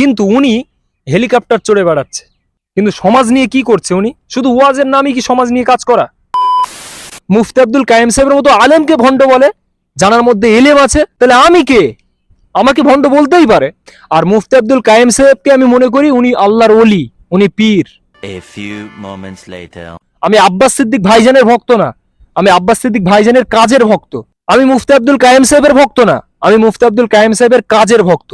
কিন্তু উনি হেলিকপ্টার চড়ে বেড়াচ্ছে। কিন্তু সমাজ নিয়ে কি করছে উনি? শুধু ওয়াজের নামই কি সমাজ নিয়ে কাজ করা? মুফতি আব্দুল কায়েম সাহেবের মতো আলেমকে ভণ্ড বলে? জানার মধ্যে এলেম আছে? তাহলে আমি কে? আমাকে ভণ্ড বলতেই পারে। আর মুফতি আব্দুল কায়েম সাহেবকে আমি মনে করি উনি আল্লাহর ওলি উনি পীর. আমি আব্বাস সিদ্দিক ভাইজানের ভক্ত না। আমি আব্বাস সিদ্দিক ভাইজানের কাজের ভক্ত। আমি মুফতি আব্দুল কায়েম সাহেবের ভক্ত না। আমি মুফতি আব্দুল কায়েম সাহেবের কাজের ভক্ত।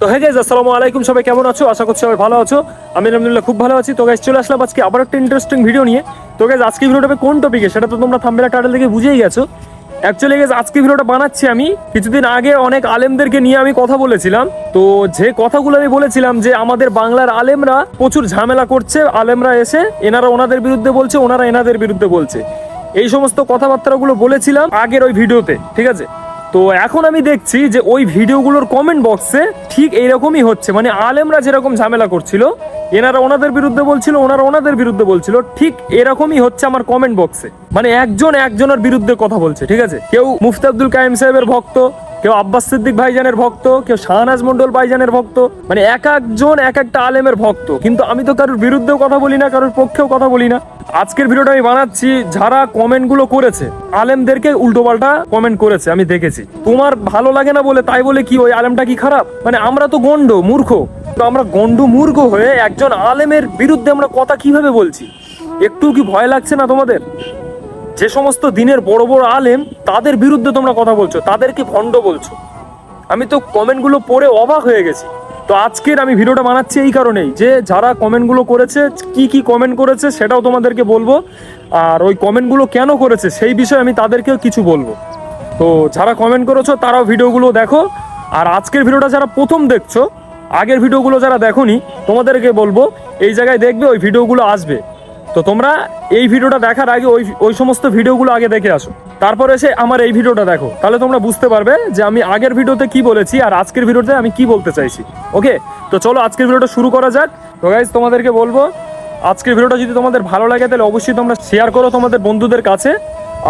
তো হ্যাঁ গাইজ আসসালামু আলাইকুম। সবাই কেমন আছো? আশা করছি সবাই ভালো আছো। আমি আলহামদুলিল্লাহ খুব ভালো আছি। তো গাইজ চলে আসলাম আজকে আবার একটা ইন্টারেস্টিং ভিডিও নিয়ে। তো গাইজ আজকে ভিডিওটা কোন টপিকে সেটা তো তোমরা থাম্বেলা টাইটেল থেকে বুঝেই গেছো। অ্যাকচুয়ালি গাইজ আজকে ভিডিওটা বানাচ্ছি আমি। কিছুদিন আগে অনেক আলেমদেরকে নিয়ে আমি কথা বলেছিলাম। তো যে কথাগুলো আমি বলেছিলাম যে আমাদের বাংলার আলেমরা প্রচুর ঝামেলা করছে, আলেমরা এসে এনারা ওনাদের বিরুদ্ধে বলছে, ওনারা এনাদের বিরুদ্ধে বলছে। এই সমস্ত কথাবার্তাগুলো বলেছিলাম আগের ওই ভিডিওতে, ঠিক আছে? তো এখন আমি দেখছি যে ওই ভিডিওগুলোর কমেন্ট বক্সে ঠিক এইরকমই হচ্ছে। মানে আলেমরা যেরকম ঝামেলা করছিল, এনারা ওনাদের বিরুদ্ধে বলছিল, ওনারা ওনাদের বিরুদ্ধে বলছিল, ঠিক এরকমই হচ্ছে আমার কমেন্ট বক্সে মানে একজন একজনের বিরুদ্ধে কথা বলছে, ঠিক আছে? কেউ মুফতি আব্দুল কায়েম সাহেবের ভক্ত কেউ আব্বাস সিদ্দিক ভাইজানের ভক্ত, কেউ শাহনাজ মন্ডল ভাইজানের ভক্ত মানে এক একজন, এক একটা আলেমের ভক্ত। কিন্তু আমি তো কারোর বিরুদ্ধেও কথা বলি না, কারোর পক্ষেও কথা বলি না। আজকের ভিডিওটা আমি বানাচ্ছি, যারা কমেন্টগুলো করেছে, আলেমদেরকে উল্টোপাল্টা কমেন্ট করেছে, আমি দেখেছি। তোমার ভালো লাগে না বলে, তাই বলে কি, ওই আলেমটা কি খারাপ? মানে আমরা তো গন্ড মূর্খ। তো আমরা গন্ড মূর্খ হয়ে একজন আলেমের বিরুদ্ধে আমরা কথা কীভাবে বলছি? একটু কি ভয় লাগছে না তোমাদের? যে সমস্ত দিনের বড় বড় আলেম, তাদের বিরুদ্ধে তোমরা কথা বলছো, তাদেরকে ভণ্ড বলছো। আমি তো কমেন্টগুলো পড়ে অবাক হয়ে গেছি। তো আজকের আমি ভিডিওটা বানাচ্ছি এই কারণেই যে যারা কমেন্টগুলো করেছে, কি কি কমেন্ট করেছে সেটাও তোমাদেরকে বলব। আর ওই কমেন্টগুলো কেন করেছে সেই বিষয়ে আমি তাদেরকেও কিছু বলব। তো যারা কমেন্ট করেছ, তারাও ভিডিওগুলো দেখো। আর আজকের ভিডিওটা যারা প্রথম দেখছ, আগের ভিডিওগুলো যারা দেখোনি, তোমাদেরকে বলব, এই জায়গায় দেখবে, ওই ভিডিওগুলো আসবে। তো তোমরা এই ভিডিওটা দেখার আগে ওই ওই সমস্ত ভিডিওগুলো আগে দেখে আসো। তারপর এসে আমার এই ভিডিওটা দেখো। তাহলে তোমরা বুঝতে পারবে যে আমি আগের ভিডিওতে কি বলেছি আর আজকের ভিডিওতে আমি কি বলতে চাইছি। ওকে? তো চলো আজকের ভিডিওটা শুরু করা যাক। তো গাইজ তোমাদেরকে বলব, আজকের ভিডিওটা যদি তোমাদের ভালো লাগে তাহলে অবশ্যই তোমরা শেয়ার করো তোমাদের বন্ধুদের কাছে।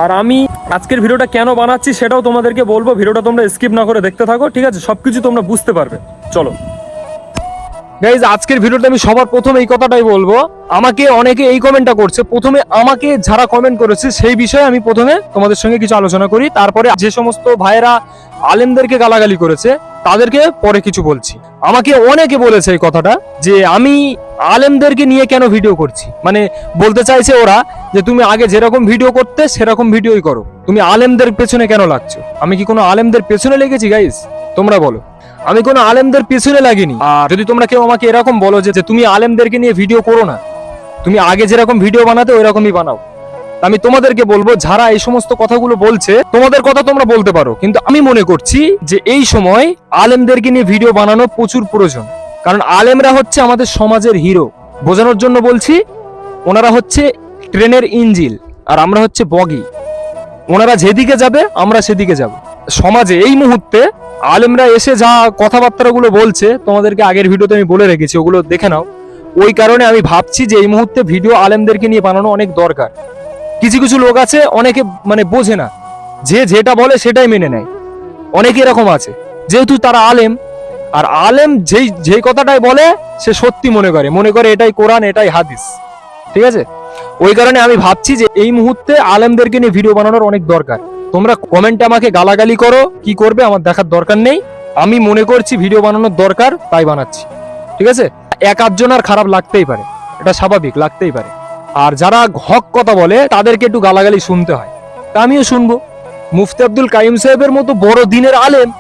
আর আমি আজকের ভিডিওটা কেন বানাচ্ছি সেটাও তোমাদেরকে বলব। ভিডিওটা তোমরা স্কিপ না করে দেখতে থাকো, ঠিক আছে? সবকিছু তোমরা বুঝতে পারবে। চলো। গাইজ আজকের ভিডিওতে আমি সবার প্রথমে এই কথাটাই বলব। আমাকে অনেকে এই কমেন্টটা করছে। প্রথমে আমাকে যারা কমেন্ট করেছে, সেই বিষয়ে আমি প্রথমে তোমাদের সঙ্গে কিছু আলোচনা করি। তারপরে যে সমস্ত ভাইয়েরা আলেমদেরকে গালাগালি করেছে, তাদেরকে পরে কিছু বলছি। আমাকে অনেকে বলেছে এই কথাটা, যে আমি আলেমদেরকে নিয়ে কেন ভিডিও করছি? মানে বলতে চাইছে ওরা যে তুমি আগে যেরকম ভিডিও করতে, সেরকম ভিডিওই করো। তুমি আলেমদের পেছনে কেন লাগছো? আমি কি কোনো আলেমদের পেছনে লেগেছি গাইজ তোমরা বলো। আমি কোনো আলেমদের পেছনে লাগিনি। আর যদি তোমরা কেউ আমাকে এরকম বলো যে তুমি আলেমদেরকে নিয়ে ভিডিও করো না তুমি আগে যেরকম ভিডিও বানাতে ওই রকমই বানাও আমি তোমাদেরকে বলব যারা এই সমস্ত কথাগুলো বলছে তোমাদের কথা তোমরা বলতে পারো। কিন্তু আমি মনে করছি যে এই সময় আলেমদেরকে নিয়ে ভিডিও বানানো প্রচুর প্রয়োজন। কারণ আলেমরা হচ্ছে আমাদের সমাজের হিরো। বোঝানোর জন্য বলছি ওনারা হচ্ছে ট্রেনের ইঞ্জিল আর আমরা হচ্ছে বগি। ওনারা যেদিকে যাবে আমরা সেদিকে যাব। সমাজে এই মুহূর্তে আলেমরা এসে যা কথাবার্তাগুলো বলছে, তোমাদেরকে আগের ভিডিওতে আমি বলে রেখেছি, ওগুলো দেখে নাও। ওই কারণে আমি ভাবছি যে এই মুহূর্তে ভিডিও আলেমদেরকে নিয়ে বানানো অনেক দরকার। কিছু কিছু লোক আছে, অনেকে মানে বোঝে না। যে যেটা বলে সেটাই মেনে নেয়। অনেকে এরকম আছে। যেহেতু তারা আলেম, আর আলেম যেই যেই কথাটাই বলে, সে সত্যি মনে করে। মনে করে এটাই কোরআন, এটাই হাদিস। ঠিক আছে? ওই কারণে আমি ভাবছি যে এই মুহূর্তে আলেমদেরকে নিয়ে ভিডিও বানানোর অনেক দরকার। তোমরা কমেন্টে আমাকে গালাগালি করো, কি করবে আমার দেখার দরকার নেই। আমি মনে করছি ভিডিও বানানোর দরকার, তাই বানাচ্ছি। ঠিক আছে? এক আধজন আর খারাপ লাগতেই পারে। এটা স্বাভাবিক, লাগতেই পারে। আর যারা হক কথা বলে, তাদেরকে একটু গালাগালি শুনতে হয়। তা আমিও শুনব। মুফতি আব্দুল কাইম সাহেবের মতো বড় দিনের আলেম,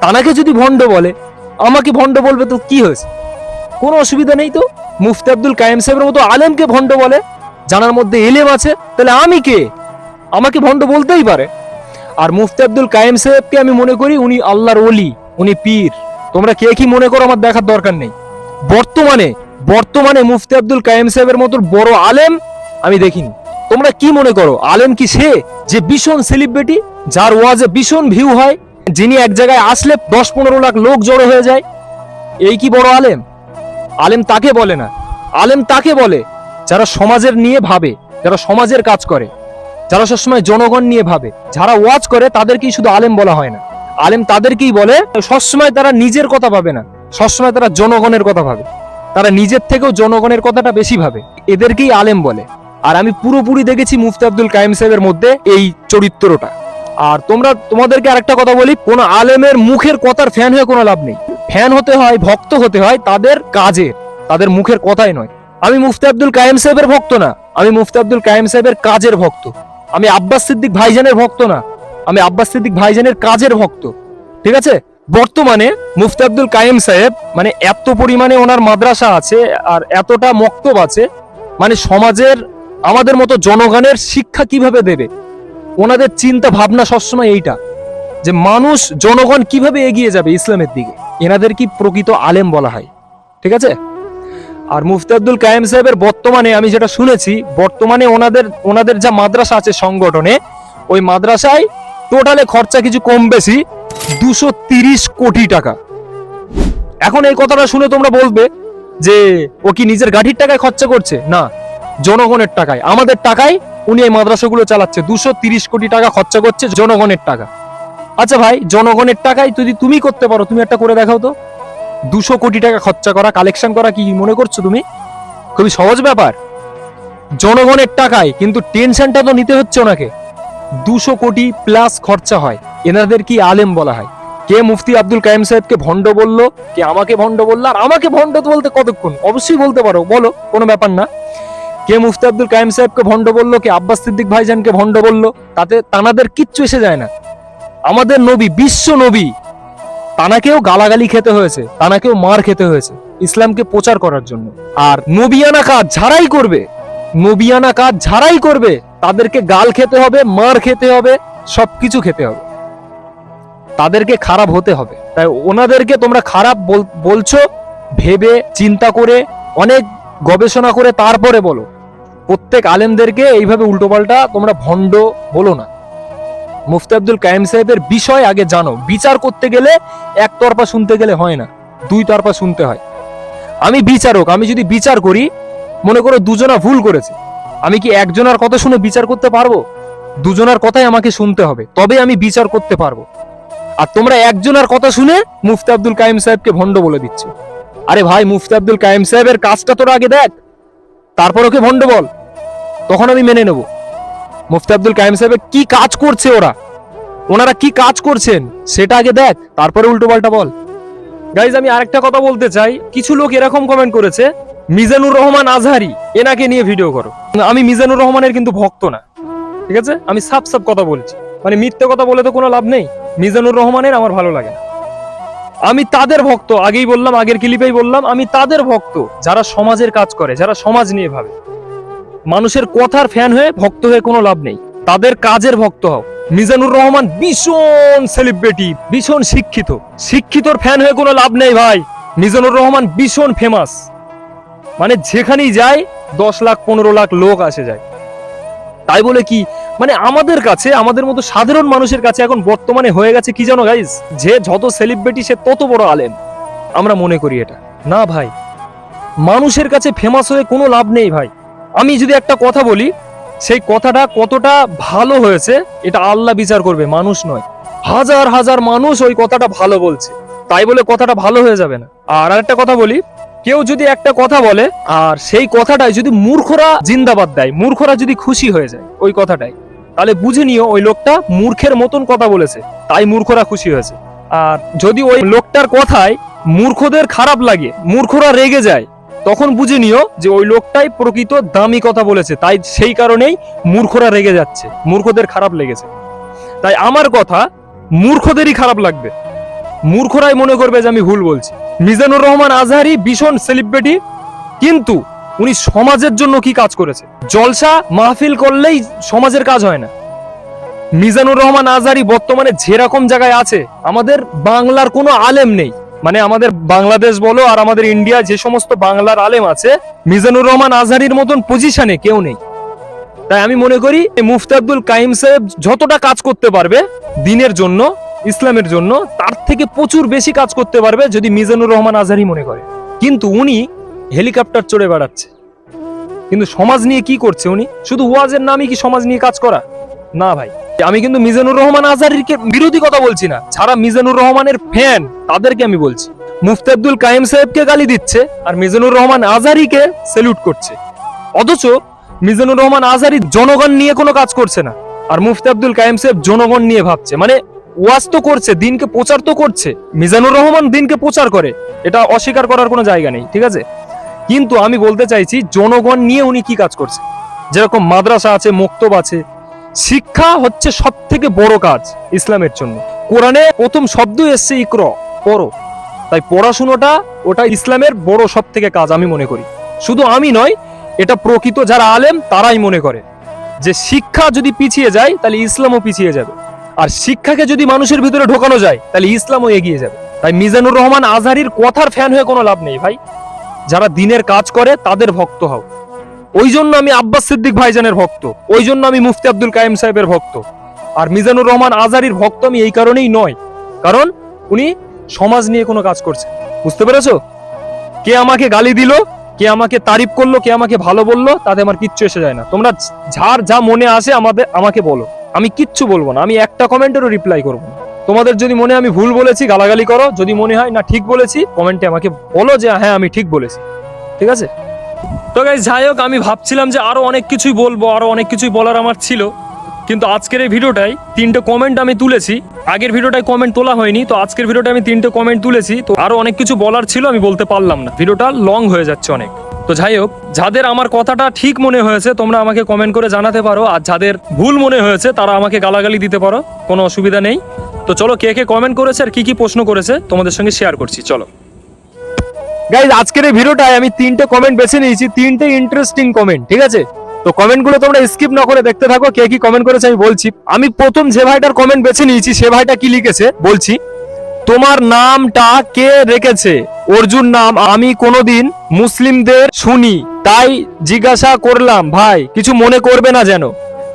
তানাকে যদি ভণ্ড বলে, আমাকে ভণ্ড বলবে তো কি হয়েছে? কোনো অসুবিধা নেই তো? মুফতি আব্দুল কাইম সাহেবের মতো আলেমকে ভণ্ড বলে, জানার মধ্যে এলেম আছে, তাহলে আমি কে? আমাকে ভণ্ড বলতেই পারে। আর মুফতি আব্দুল কায়েম সাহেবকে আমি মনে করি উনি আল্লাহর ওলি, উনি পীর। তোমরা কে কি মনে করো আমার দেখার দরকার নেই। বর্তমানে বর্তমানে মুফতি আব্দুল কায়েম সাহেবের মতো বড় আলেম আমি দেখিনি। তোমরা কি মনে করো? আলেম কি সে যে ভীষণ সেলিব্রিটি যার ওয়াজে ভীষণ ভিউ হয়, যিনি এক জায়গায় আসলে দশ পনেরো লাখ লোক জড়ো হয়ে যায়? এই কি বড় আলেম? আলেম তাকে বলে না। আলেম তাকে বলে, যারা সমাজের নিয়ে ভাবে, যারা সমাজের কাজ করে। যারা সবসময় জনগণ নিয়ে ভাবে, যারা ওয়াজ করে তাদেরকেই শুধু আলেম বলা হয় না। আলেম তাদেরকেই বলে, সবসময় তারা নিজের কথা ভাবে না, সবসময় তারা জনগণের কথা ভাবে। তারা নিজের থেকেও জনগণের কথাটা বেশি ভাবে, এদেরকেই আলেম বলে। আর আমি পুরোপুরি দেখেছি মুফতি আব্দুল কায়েম সাহেবের মধ্যে এই চরিত্রটা। আর তোমরা, তোমাদেরকে আরেকটা কথা বলি, কোন আলেমের মুখের কথার ফ্যান হয়ে কোনো লাভ নেই। ফ্যান হতে হয়, ভক্ত হতে হয় তাদের কাজে, তাদের মুখের কথাই নয়। আমি মুফতি আব্দুল কায়েম সাহেবের ভক্ত না, আমি মুফতি আব্দুল কায়েম সাহেবের কাজের ভক্ত। আমি আব্বাস সিদ্দিক ভাইজানের ভক্ত না। আমি আব্বাস সিদ্দিক ভাইজানের কাজের ভক্ত। ঠিক আছে? বর্তমানে মুফতি আব্দুল কায়েম সাহেব মানে এত পরিমাণে ওনার মাদ্রাসা আছে আর এতটা মক্তব আছে মানে সমাজের, আমাদের মতো জনগণের শিক্ষা কীভাবে দেবে? ওনাদের চিন্তা ভাবনা সবসময় এইটা, যে মানুষ, জনগণ কীভাবে এগিয়ে যাবে ইসলামের দিকে? এনাদের কি প্রকৃত আলেম বলা হয়? ঠিক আছে? আর মুফতি আব্দুল কায়েম সাহেবের বর্তমানে আমি যেটা শুনেছি, বর্তমানে ওনাদের ওনাদের যা মাদ্রাসা আছে সংগঠনে, ওই মাদ্রাসায় টোটালে খরচা কিছু কম বেশি দুশো তিরিশ কোটি টাকা। এখন এই কথাটা শুনে তোমরা বলবে যে, ও কি নিজের গাড়ির টাকায় খরচা করছে? না, জনগণের টাকায়। আমাদের টাকায় উনি এই মাদ্রাসাগুলো চালাচ্ছে। দুশো তিরিশ কোটি টাকা খরচা করছে জনগণের টাকা। আচ্ছা ভাই, জনগণের টাকায় যদি তুমি করতে পারো, তুমি একটা করে দেখাও তো। দুশো কোটি টাকা খরচা করা কালেকশন করা কি মনে করছ তুমি? খুবই সহজ ব্যাপার। জনগণের টাকায় কিন্তু টেনশনটা তো নিতে হচ্ছে ওনাকে। দুশো কোটি প্লাস খরচা হয়। এনাদের কি আলেম বলা হয়? কে মুফতি আব্দুল কায়েম সাহেবকে ভণ্ড বলল? কে আমাকে ভণ্ড বলল? আর আমাকে ভণ্ড বলতে কতক্ষণ? অবশ্যই বলতে পারো। বলো, কোনো ব্যাপার না। কে মুফতি আব্দুল কায়েম সাহেবকে ভণ্ড বলল? কে আব্বাস সিদ্দিক ভাইজানকে ভণ্ড বলল? তাতে তানাদের কিচ্ছু এসে যায় না। আমাদের নবী, বিশ্ব নবী তানাকেও গালাগালি খেতে হয়েছে, তানাকেও মার খেতে হয়েছে, ইসলামকে প্রচার করার জন্য। আর নবিয়ানা কাজ ঝাড়াই করবে, নবিয়ানা কাজ ঝাড়াই করবে, তাদেরকে গাল খেতে হবে, মার খেতে হবে, সবকিছু খেতে হবে। তাদেরকে খারাপ হতে হবে। তাই ওনাদেরকে তোমরা খারাপ বল- বলছো, ভেবে, চিন্তা করে, অনেক গবেষণা করে তারপরে বলো। প্রত্যেক আলেমদেরকে এইভাবে উল্টোপাল্টা তোমরা ভণ্ড বলো না। মুফতি আব্দুল কায়েম সাহেবের বিষয় আগে জানো। বিচার করতে গেলে একতরফা শুনতে গেলে হয় না। দুই তরফা শুনতে হয়। আমি বিচারক, আমি যদি বিচার করি, মনে করো দুজনা ভুল করেছে। আমি কি একজনের কথা শুনে বিচার করতে পারব? দুজনার কথাই আমাকে শুনতে হবে তবে আমি বিচার করতে পারব। আর তোমরা একজনের কথা শুনে মুফতি আব্দুল কায়েম সাহেবকে ভণ্ড বলে দিচ্ছ। আরে ভাই, মুফতি আব্দুল কায়েম সাহেবের কাজটা তোরা আগে দেখ। তারপর ওকে ভণ্ড বল। তখন আমি মেনে নেব। মুফতি আব্দুল কায়েম সাহেবের কি কাজ করছে ওরা? ওনারা কি কাজ করছেন? সেটা আগে দেখ, তারপরে উল্টো পাল্টা বল। গাইজ আমি আরেকটা কথা বলতে চাই। কিছু লোক এরকম কমেন্ট করেছে, মিজানুর রহমান আজহারি, এনাকে নিয়ে ভিডিও করো। আমি মিজানুর রহমানের কিন্তু ভক্ত না, ঠিক আছে? আমি সাপ সাপ কথা বলছি। মানে মিথ্যে কথা বলে তো কোনো লাভ নেই। মিজানুর রহমানের আমার ভালো লাগে না। আমি তাদের ভক্ত, আগেই বললাম, আগের ক্লিপেই বললাম, আমি তাদের ভক্ত যারা সমাজের কাজ করে, যারা সমাজ নিয়ে ভাবে। মানুষের কথার ফ্যান হয়ে ভক্ত হয়ে কোনো লাভ নেই। তাদের কাজের ভক্ত হও। মিজানুর রহমান ভীষণ সেলিব্রিটি ভীষণ শিক্ষিত। শিক্ষিতর ফ্যান হয়ে কোনো লাভ নেই ভাই। মিজানুর রহমান ভীষণ ফেমাস মানে যেখানেই যায়, দশ লাখ, পনেরো লাখ লোক আসে যায়। তাই বলে কি মানে আমাদের কাছে, আমাদের মতো সাধারণ মানুষের কাছে এখন বর্তমানে হয়ে গেছে কি জানো গাইজ যে যত সেলিব্রিটি সে তত বড় আলেম। আমরা মনে করি এটা। না ভাই। মানুষের কাছে ফেমাস হয়ে কোনো লাভ নেই ভাই। আমি যদি একটা কথা বলি, সেই কথাটা কতটা ভালো হয়েছে, এটা আল্লাহ বিচার করবে, মানুষ নয়। হাজার হাজার মানুষ ওই কথাটা ভালো বলছে। তাই বলে কথাটা ভালো হয়ে যাবে না। আর আরেকটা কথা বলি, কেউ যদি একটা কথা বলে, আর সেই কথাটাই যদি মূর্খরা জিন্দাবাদ দেয়, মূর্খরা যদি খুশি হয়ে যায় ওই কথাটাই, তাহলে বুঝে নিও ওই লোকটা মূর্খের মতন কথা বলেছে, তাই মূর্খরা খুশি হয়েছে। আর যদি ওই লোকটার কথায় মূর্খদের খারাপ লাগে, মূর্খরা রেগে যায় তখন বুঝে নিও যে ওই লোকটাই প্রকৃত দামি কথা বলেছে। তাই সেই কারণেই মূর্খরা রেগে যাচ্ছে। মূর্খদের খারাপ লেগেছে। তাই আমার কথা মূর্খদেরই খারাপ লাগবে। মূর্খরাই মনে করবে যে আমি ভুল বলছি। মিজানুর রহমান আজহারি ভীষণ সেলিব্রিটি কিন্তু উনি সমাজের জন্য কি কাজ করেছে? জলসা মাহফিল করলেই সমাজের কাজ হয় না। মিজানুর রহমান আজহারি বর্তমানে যেরকম জায়গায় আছে, আমাদের বাংলার কোনো আলেম নেই। মানে আমাদের বাংলাদেশ বলো আর আমাদের ইন্ডিয়া, যে সমস্ত বাংলার আলেম আছে, মিজানুর রহমান আজহারির মতন পজিশনে কেউ নেই। তাই আমি মনে করি মুফতি আব্দুল কাইম সাহেব যতটা কাজ করতে পারবে দিনের জন্য, ইসলামের জন্য, তার থেকে প্রচুর বেশি কাজ করতে পারবে যদি মিজানুর রহমান আজহারি মনে করে। কিন্তু উনি হেলিকপ্টার চড়ে বেড়াচ্ছে। কিন্তু সমাজ নিয়ে কি করছে উনি? শুধু ওয়াজের নামই কি সমাজ নিয়ে কাজ করা? না ভাই, আমি কিন্তু মিজানুর রহমান আজহারিকে বিরোধী কথা বলছি না। যারা মিজানুর রহমানের ফ্যান তাদেরকে আমি বলছি। মুফতি আব্দুল কাইম সাহেবকে গালি দিচ্ছে আর মিজানুর রহমান আজহারিকে সেলুট করছে। অথচ মিজানুর রহমান আজহারি জনগণ নিয়ে কোনো কাজ করছে না। আর মুফতি আব্দুল কাইম সাহেব জনগণ নিয়ে ভাবছে। মানে ওয়াজ তো করছে, দিনকে প্রচার তো করছে। মিজানুর রহমান দিনকে প্রচার করে। এটা অস্বীকার করার কোনো জায়গা নেই, ঠিক আছে? কিন্তু আমি বলতে চাইছি, জনগণ নিয়ে উনি কি কাজ করছে? যেরকম মাদ্রাসা আছে, মক্তব আছে শিক্ষা হচ্ছে সব থেকে বড় কাজ ইসলামের জন্য। কোরআনে প্রথম শব্দ এসছে ইকর, পড়ো। তাই পড়াশুনোটা ওটা ইসলামের বড় সব থেকে কাজ আমি মনে করি। শুধু আমি নয়, এটা প্রকৃত যারা আলেম, তারাই মনে করে। যে শিক্ষা যদি পিছিয়ে যায়, তাহলে ইসলামও পিছিয়ে যাবে। আর শিক্ষাকে যদি মানুষের ভিতরে ঢোকানো যায়, তাহলে ইসলামও এগিয়ে যাবে। তাই মিজানুর রহমান আজহারির কথার ফ্যান হয়ে কোনো লাভ নেই ভাই। যারা দিনের কাজ করে, তাদের ভক্ত হও। ওই জন্য আমি আব্বাস সিদ্দিক ভাইজানের ভক্ত ওই জন্য আমি মুফতি আব্দুল কায়েম সাহেবের ভক্ত। আর মিজানুর রহমান আজারির ভক্ত আমি এই কারণেই নয়, কারণ উনি সমাজ নিয়ে কোনো কাজ করছে বুঝতে পেরেছ? কে আমাকে গালি দিল, কে আমাকে তারিফ করল, কে আমাকে ভালো বলল, তাতে আমার কিচ্ছু এসে যায় না। তোমরা যার যা মনে আসে আমাদের, আমাকে বলো। আমি কিচ্ছু বলব না, আমি একটা কমেন্টেরও রিপ্লাই করব তোমাদের যদি মনে আমি ভুল বলেছি, গালাগালি করো, যদি মনে হয় না ঠিক বলেছি, কমেন্টে আমাকে বলো যে হ্যাঁ আমি ঠিক বলেছি। ঠিক আছে? তো গাইজ যাই হোক, আমি ভাবছিলাম যে আরও অনেক কিছুই বলব, আরও অনেক কিছুই বলার আমার ছিল। কিন্তু আজকের এই ভিডিওটাই তিনটে কমেন্ট আমি তুলেছি। আগের ভিডিওটায় কমেন্ট তোলা হয়নি, তো আজকের ভিডিওটা আমি তিনটে কমেন্ট তুলেছি। তো আরও অনেক কিছু বলার ছিল, আমি বলতে পারলাম না। ভিডিওটা লং হয়ে যাচ্ছে অনেক। তো যাই হোক, যাদের আমার কথাটা ঠিক মনে হয়েছে, তোমরা আমাকে কমেন্ট করে জানাতে পারো। আর যাদের ভুল মনে হয়েছে, তারা আমাকে গালাগালি দিতে পারো। কোনো অসুবিধা নেই। তো চলো কে কে কমেন্ট করেছে আর কি কি প্রশ্ন করেছে, তোমাদের সঙ্গে শেয়ার করছি। চলো। গাইজ আজকের এই ভিডিওটায় আমি তিনটে কমেন্ট বেছে নিয়েছি, তিনটে ইন্টারেস্টিং কমেন্ট ঠিক আছে? তো কমেন্টগুলো তোমরা স্কিপ না করে দেখতে থাকো, কে কি কমেন্ট করেছে আমি বলছি। আমি প্রথম যে ভাইটার কমেন্ট বেছে নিয়েছি, সে ভাইটা কি লিখেছে? বলছি, তোমার নামটা কে রেখেছে? অর্জুন নাম আমি কোনোদিন মুসলিমদের শুনি। তাই জিজ্ঞাসা করলাম, ভাই, কিছু মনে করবে না যেন?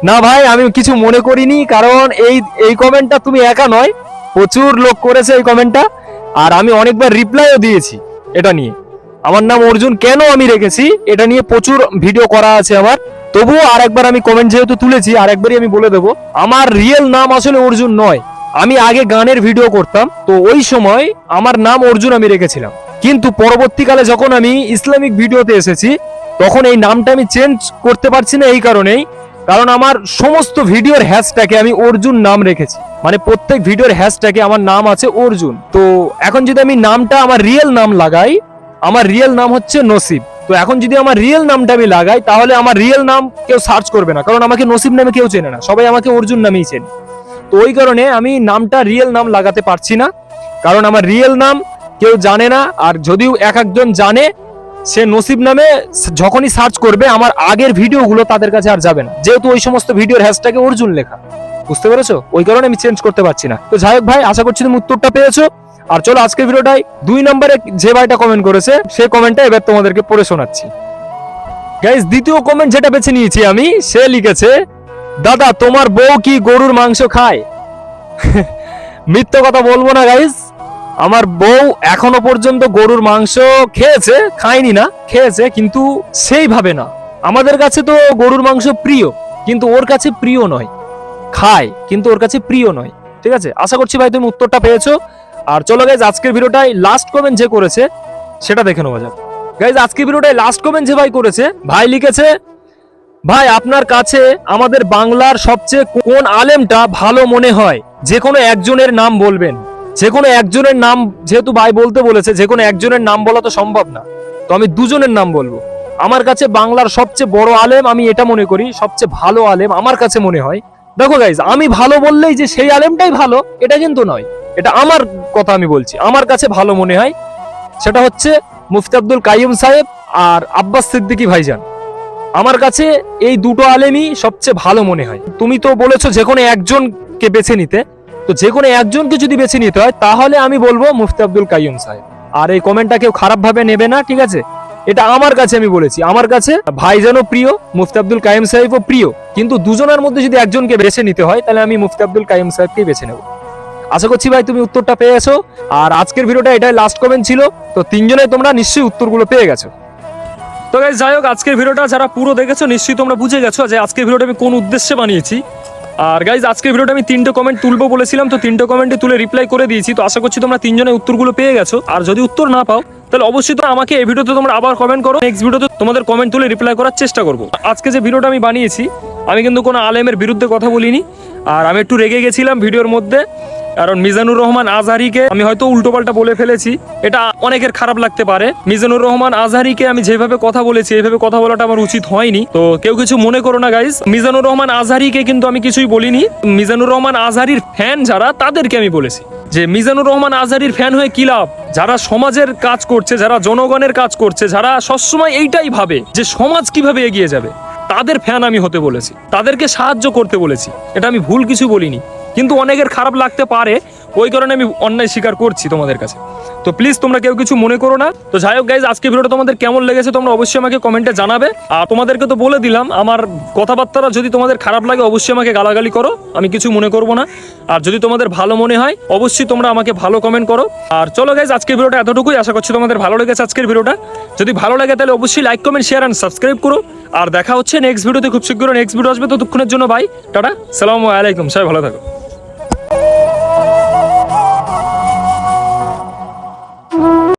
না ভাই, আমি কিছু মনে করিনি, কারণ এই এই কমেন্টটা তুমি একা নয়। প্রচুর লোক করেছে এই কমেন্টটা আর আমি অনেকবার রিপ্লাইও দিয়েছি। এটা নিয়ে। আমার নাম অর্জুন, কেন আমি রেখেছি? এটা নিয়ে প্রচুর ভিডিও করা আছে আমার। তবুও আর একবার আমি কমেন্ট যেহেতু তুলেছি আর একবারই আমি বলে দেবো, আমার রিয়েল নাম আসলে অর্জুন নয়। আমি আগে গানের ভিডিও করতাম, তো ওই সময় আমার নাম অর্জুন আমি রেখেছিলাম। কিন্তু পরবর্তীকালে যখন আমি ইসলামিক ভিডিওতে এসেছি, তখন এই নামটা আমি চেঞ্জ করতে পারছি না এই কারণেই। কারণ আমার সমস্ত ভিডিওর হ্যাশট্যাগে আমি অর্জুন নাম রেখেছি। মানে প্রত্যেক ভিডিওর হ্যাশট্যাগে আমার নাম আছে অর্জুন। তো এখন যদি আমি নামটা আমার রিয়েল নাম লাগাই, আমার রিয়েল নাম হচ্ছে নসিব। তো এখন যদি আমার রিয়েল নামটা আমি লাগাই, তাহলে আমার রিয়েল নাম কেউ সার্চ করবে না। কারণ আমাকে নসিব নামে কেউ চেনে না। সবাই আমাকে অর্জুন নামেই চেনে। তো ওই কারণে আমি নামটা রিয়েল নাম লাগাতে পারছি না। কারণ আমার রিয়েল নাম কেউ জানে না। আর যদিও এক একজন জানে সে নসিব নামে যখনই সার্চ করবে, আমার আগের ভিডিওগুলো তাদের কাছে আর যাবে না। যেহেতু ওই সমস্ত ভিডিওর হ্যাশট্যাগে অর্জুন লেখা। বুঝতে পেরেছ? ওই কারণে আমি চেঞ্জ করতে পারছি না। তো যাই হোক ভাই, আশা করছি তুমি উত্তরটা পেয়েছ। আর চলো আজকের ভিডিওটাই দুই নম্বরে যে ভাইটা কমেন্ট করেছে সেই কমেন্টটা এবার তোমাদেরকে পড়ে শোনাচ্ছি। গাইজ দ্বিতীয় কমেন্ট যেটা বেছে নিয়েছি আমি, সে লিখেছে, দাদা, তোমার বউ কি গরুর মাংস খায়? মিথ্যে কথা বলব না গাইজ আমার বউ এখনও পর্যন্ত গরুর মাংস খেয়েছে, খায়নি না, খেয়েছে, কিন্তু সেইভাবে না। আমাদের কাছে তো গরুর মাংস প্রিয়, কিন্তু ওর কাছে প্রিয় নয়। খায়, কিন্তু ওর কাছে প্রিয় নয়। ঠিক আছে? আশা করছি ভাই তুমি উত্তরটা পেয়েছ। আর চলো গাইজ আজকের ভিডিওটাই লাস্ট কমেন্ট যে করেছে, সেটা দেখে নেওয়া যাক। গাইজ আজকের ভিডিওটাই লাস্ট কমেন্ট যে ভাই করেছে, ভাই লিখেছে, ভাই, আপনার কাছে আমাদের বাংলার সবচেয়ে কোন আলেমটা ভালো মনে হয়? যে কোনো একজনের নাম বলবেন। যে কোনো একজনের নাম, যেহেতু ভাই বলতে বলেছে, যে কোনো একজনের নাম বলা তো সম্ভব না। তো আমি দুজনের নাম বলব। আমার কাছে বাংলার সবচেয়ে বড় আলেম আমি এটা মনে করি, সবচেয়ে ভালো আলেম আমার কাছে মনে হয়। দেখো গাইজ আমি ভালো বললেই যে সেই আলেমটাই ভালো, এটা কিন্তু নয়। এটা আমার কথা আমি বলছি। আমার কাছে ভালো মনে হয়, সেটা হচ্ছে মুফতি আব্দুল কাইম সাহেব আর আব্বাস সিদ্দিকী ভাইজান। আমার কাছে এই দুটো আলেমই সবচেয়ে ভালো মনে হয়। তুমি তো বলেছ যে কোনো একজনকে বেছে নিতে। তো যে কোনো একজনকে যদি বেছে নিতে হয়, তাহলে আমি বলব মুফতি আব্দুল কাইম সাহেব। আর এই কমেন্টটা কেউ খারাপ ভাবে নেবে না, ঠিক আছে? এটা আমার কাছে আমি বলেছি। আমার কাছে ভাইজানও প্রিয়, মুফতি আব্দুল কাইম সাহেবও প্রিয়। কিন্তু দুজনের মধ্যে যদি একজনকে বেছে নিতে হয়, তাহলে আমি মুফতি আব্দুল কাইম সাহেবকেই বেছে নেব। আশা করছি ভাই তুমি উত্তরটা পেয়েছ আর আজকের ভিডিওটা এটাই লাস্ট কমেন্ট ছিল। তো তিনজনে তোমরা নিশ্চয়ই উত্তরগুলো পেয়ে গেছো। তো যাই হোক, আজকের ভিডিওটা যারা পুরো দেখেছ, নিশ্চয়ই তোমরা বুঝে গেছো যে আজকের ভিডিওটা আমি কোন উদ্দেশ্যে বানিয়েছি। আর গাইজ আজকের ভিডিওটা আমি তিনটে কমেন্ট তুলবো বলেছিলাম, তো তিনটে কমেন্টে তুলে রিপ্লাই করে দিয়েছি। তো আশা করছি তোমরা তিনজনের উত্তরগুলো পেয়ে গেছো। আর যদি উত্তর না পাও, তাহলে অবশ্যই তো আমাকে এই ভিডিওতে তোমরা আবার কমেন্ট করো। নেক্সট ভিডিওতে তোমাদের কমেন্ট তুলে রিপ্লাই করার চেষ্টা করব। আজকে যে ভিডিওটা আমি বানিয়েছি, আমি কিন্তু কোনো আলেমের বিরুদ্ধে কথা বলিনি। আর আমি একটু রেগে গেছিলাম ভিডিওর মধ্যে। কারণ মিজানুর রহমান আজহারিকে আমি হয়তো উল্টোপাল্টা বলে ফেলেছি। এটা অনেকের খারাপ লাগতে পারে। মিজানুর রহমান আজহারিকে আমি যেভাবে কথা বলেছি এইভাবে কথা বলাটা আমার উচিত হয়নি। তো কেউ কিছু মনে করো না গাইজ মিজানুর রহমান আজহারিকে কিন্তু আমি কিছুই বলিনি। মিজানুর রহমান আজহারির ফ্যান যারা, তাদেরকে আমি বলেছি যে মিজানুর রহমান আজহারির ফ্যান হয়ে কি লাভ? যারা সমাজের কাজ করছে, যারা জনগণের কাজ করছে, যারা সবসময় এইটাই ভাবে যে সমাজ কীভাবে এগিয়ে যাবে। তাদের ফ্যান আমি হতে বলেছি। তাদেরকে সাহায্য করতে বলেছি। এটা আমি ভুল কিছু বলিনি। কিন্তু অনেকের খারাপ লাগতে পারে ওই কারণে আমি অন্যায় স্বীকার করছি তোমাদের কাছে। তো প্লিজ তোমরা কেউ কিছু মনে করো না। তো যাই হোক গাইজ আজকে ভিডিওটা তোমাদের কেমন লেগেছে তোমরা অবশ্যই আমাকে কমেন্টে জানাবে। আর তোমাদেরকে তো বলে দিলাম, আমার কথাবার্তারা যদি তোমাদের খারাপ লাগে অবশ্যই আমাকে গালাগালি করো, আমি কিছু মনে করব না। আর যদি তোমাদের ভালো মনে হয়, অবশ্যই তোমরা আমাকে ভালো কমেন্ট করো। আর চলো গাইজ আজকের ভিডিওটা এতটুকুই। আশা করছি তোমাদের ভালো লেগেছে আজকের ভিডিওটা। যদি ভালো লাগে তাহলে অবশ্যই like comment share and subscribe করো। আর দেখা হচ্ছে নেক্সট ভিডিওতে। খুব শীঘ্র নেক্সট ভিডিও আসবে। তো ততক্ষণের জন্য বাই টাটা, সালামু আলাইকুম, সবাই ভালো থাকো।